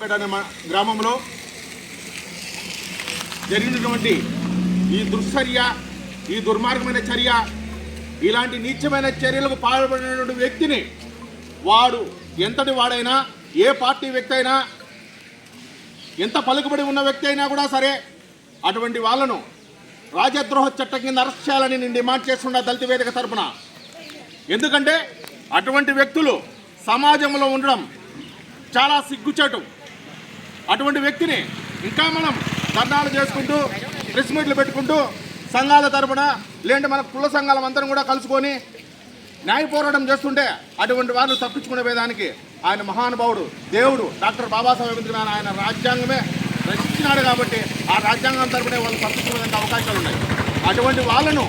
పేట అనే మా గ్రామంలో జరిగినటువంటి ఈ దుశ్చర్య ఈ దుర్మార్గమైన చర్య ఇలాంటి నీచమైన చర్యలకు పాల్పడినటువంటి వ్యక్తిని వాడు ఎంతటి వాడైనా ఏ పార్టీ వ్యక్తి అయినా ఎంత పలుకుబడి ఉన్న వ్యక్తి అయినా కూడా సరే అటువంటి వాళ్ళను రాజద్రోహ చట్టం కింద అరెస్ట్ చేయాలని నేను డిమాండ్ చేస్తున్నా దళిత వేదిక తరపున. ఎందుకంటే అటువంటి వ్యక్తులు సమాజంలో ఉండడం చాలా సిగ్గుచేటు. అటువంటి వ్యక్తిని ఇంకా మనం ధర్నాలు చేసుకుంటూ ప్రెస్ మీట్లు పెట్టుకుంటూ సంఘాల తరపున లేదంటే మన కుల సంఘాల అందరం కూడా కలుసుకొని న్యాయ పోరాటం చేస్తుంటే అటువంటి వాళ్ళు తప్పించుకునే వేదానికి ఆయన మహానుభావుడు దేవుడు డాక్టర్ బాబాసాహెబ్ అంబేద్కర్ ఆయన రాజ్యాంగమే రచించినాడు కాబట్టి ఆ రాజ్యాంగం తరపునే వాళ్ళు తప్పించుకునే అవకాశాలు ఉన్నాయి. అటువంటి వాళ్ళను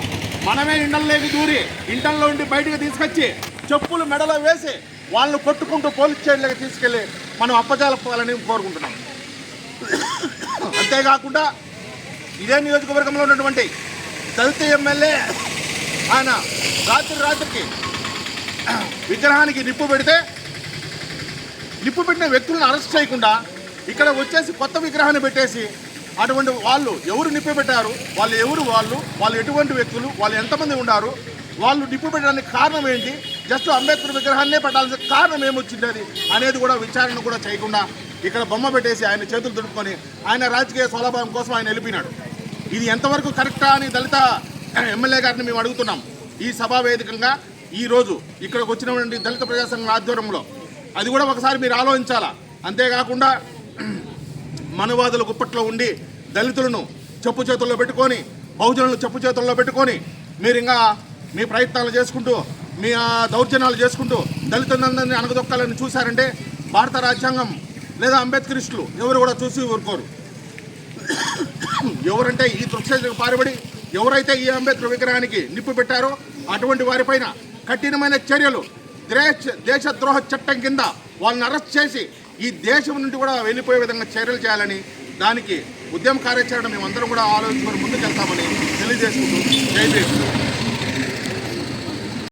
మనమే ఇండల్లోకి దూరి ఇంటల్లో ఉండి బయటకు తీసుకొచ్చి చెప్పులు మెడలో వేసి వాళ్ళను కొట్టుకుంటూ పోలీస్ స్టేషన్లోకి తీసుకెళ్ళి మనం అప్పజాలపాలని కోరుకుంటున్నాం. అంతేకాకుండా ఇదే నియోజకవర్గంలో ఉన్నటువంటి దళిత ఎమ్మెల్యే ఆయన రాత్రి రాత్రికి విగ్రహానికి నిప్పు పెడితే నిప్పు పెట్టిన వ్యక్తులను అరెస్ట్ చేయకుండా ఇక్కడ వచ్చేసి కొత్త విగ్రహాన్ని పెట్టేసి అటువంటి వాళ్ళు ఎవరు నిప్పు పెట్టారు వాళ్ళు ఎవరు వాళ్ళు వాళ్ళు ఎటువంటి వ్యక్తులు వాళ్ళు ఎంతమంది ఉన్నారు వాళ్ళు నిప్పు పెట్టడానికి కారణం ఏంటి? జస్ట్ అంబేద్కర్ విగ్రహాన్నే పెట్టాల్సిన కారణం ఏమొచ్చింది అనేది కూడా విచారణ కూడా చేయకుండా ఇక్కడ బొమ్మ పెట్టేసి ఆయన చేతులు దుడుపుకొని ఆయన రాజకీయ స్వలాభం కోసం ఆయన వెళ్ళిపోయినాడు ఇది ఎంతవరకు కరెక్టా అని దళిత ఎమ్మెల్యే గారిని మేము అడుగుతున్నాం. ఈ సభా వేదికగా ఈ రోజు ఇక్కడికి వచ్చినటువంటి దళిత ప్రజాసంఘం ఆధ్వర్యంలో. అది కూడా ఒకసారి మీరు ఆలోచించాలా? అంతేకాకుండా మనువాదుల గుప్పట్లో ఉండి దళితులను చెప్పు చేతుల్లో పెట్టుకొని బహుజనులు చెప్పు చేతుల్లో పెట్టుకొని మీరు ఇంకా మీ ప్రయత్నాలు చేసుకుంటూ మీ దౌర్జన్యాలు చేసుకుంటూ దళితులందరినీ అనగదొక్కాలని చూశారంటే భారత రాజ్యాంగం లేదా అంబేద్కరిస్టులు ఎవరు కూడా చూసి ఊరుకోరు. ఎవరంటే ఈ దృక్సలకు పారిబడి ఎవరైతే ఈ అంబేద్కర్ విగ్రహానికి నిప్పు పెట్టారో అటువంటి వారిపైన కఠినమైన చర్యలు దేశ దేశద్రోహ చట్టం కింద వాళ్ళని అరెస్ట్ చేసి ఈ దేశం నుండి కూడా వెళ్ళిపోయే విధంగా చర్యలు చేయాలని దానికి ఉద్యమ కార్యాచరణ మేమందరం కూడా ఆలోచించుకొని ముందుకెళ్తామని తెలియజేసుకుంటూ జై